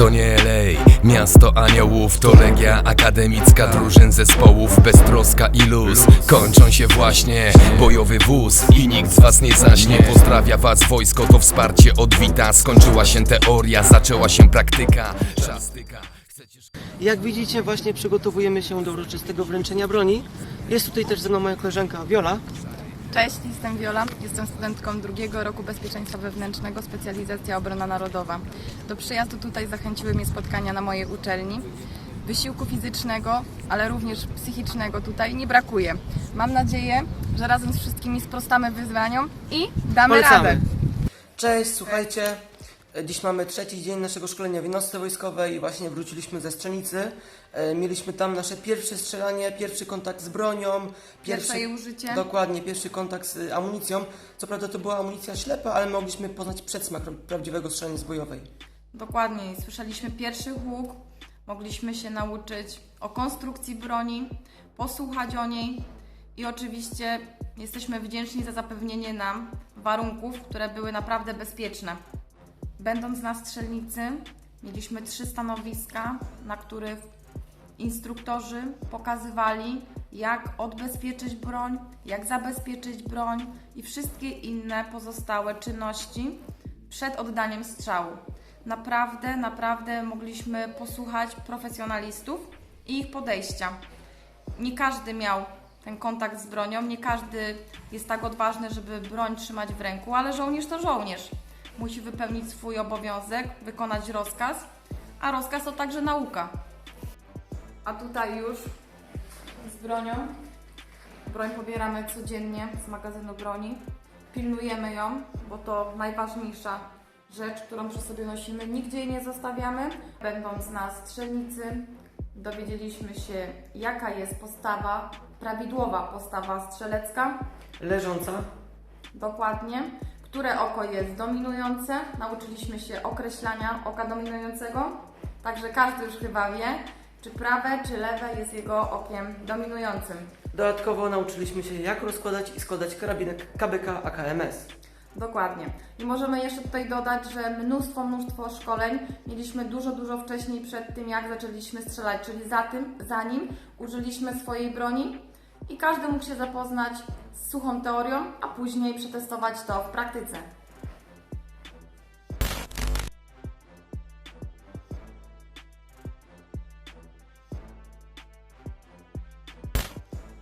To nie LA, miasto aniołów To legia akademicka drużyn zespołów Beztroska i luz Kończą się właśnie bojowy wóz I nikt z was nie zaśnie Pozdrawia was wojsko, to wsparcie odwita Skończyła się teoria, zaczęła się praktyka Czas tyka. Chcecie Jak widzicie, właśnie przygotowujemy się do uroczystego wręczenia broni. Jest tutaj też ze mną moja koleżanka Viola. Cześć, jestem Wiola. Jestem studentką drugiego roku bezpieczeństwa wewnętrznego, specjalizacja obrona narodowa. Do przyjazdu tutaj zachęciły mnie spotkania na mojej uczelni. Wysiłku fizycznego, ale również psychicznego tutaj nie brakuje. Mam nadzieję, że razem z wszystkimi sprostamy wyzwaniom i damy Polecamy. radę. Cześć, słuchajcie. E, Dziś mamy trzeci dzień naszego szkolenia w jednostce wojskowej i właśnie wróciliśmy ze strzelnicy. E, Mieliśmy tam nasze pierwsze strzelanie, pierwszy kontakt z bronią. Pierwsze jej użycie. Dokładnie, pierwszy kontakt z amunicją. Co prawda to była amunicja ślepa, ale mogliśmy poznać przedsmak pra- prawdziwego strzelania zbojowej. Dokładnie, słyszeliśmy pierwszy huk, mogliśmy się nauczyć o konstrukcji broni, posłuchać o niej i oczywiście jesteśmy wdzięczni za zapewnienie nam warunków, które były naprawdę bezpieczne. Będąc na strzelnicy, mieliśmy trzy stanowiska, na których instruktorzy pokazywali, jak odbezpieczyć broń, jak zabezpieczyć broń i wszystkie inne pozostałe czynności przed oddaniem strzału. Naprawdę, naprawdę mogliśmy posłuchać profesjonalistów i ich podejścia. Nie każdy miał ten kontakt z bronią, nie każdy jest tak odważny, żeby broń trzymać w ręku, ale żołnierz to żołnierz. Musi wypełnić swój obowiązek, wykonać rozkaz, a rozkaz to także nauka. A tutaj już z bronią. Broń pobieramy codziennie z magazynu broni. Pilnujemy ją, bo to najważniejsza rzecz, którą przy sobie nosimy. Nigdzie jej nie zostawiamy. Będąc na strzelnicy, dowiedzieliśmy się, jaka jest postawa, prawidłowa postawa strzelecka. Leżąca. Dokładnie. Które oko jest dominujące? Nauczyliśmy się określania oka dominującego. Także każdy już chyba wie, czy prawe, czy lewe jest jego okiem dominującym. Dodatkowo nauczyliśmy się jak rozkładać i składać karabinek KBK AKMS. Dokładnie. I możemy jeszcze tutaj dodać, że mnóstwo, mnóstwo szkoleń mieliśmy dużo, dużo wcześniej przed tym, jak zaczęliśmy strzelać, czyli za tym, zanim użyliśmy swojej broni i każdy mógł się zapoznać z suchą teorią, a później przetestować to w praktyce.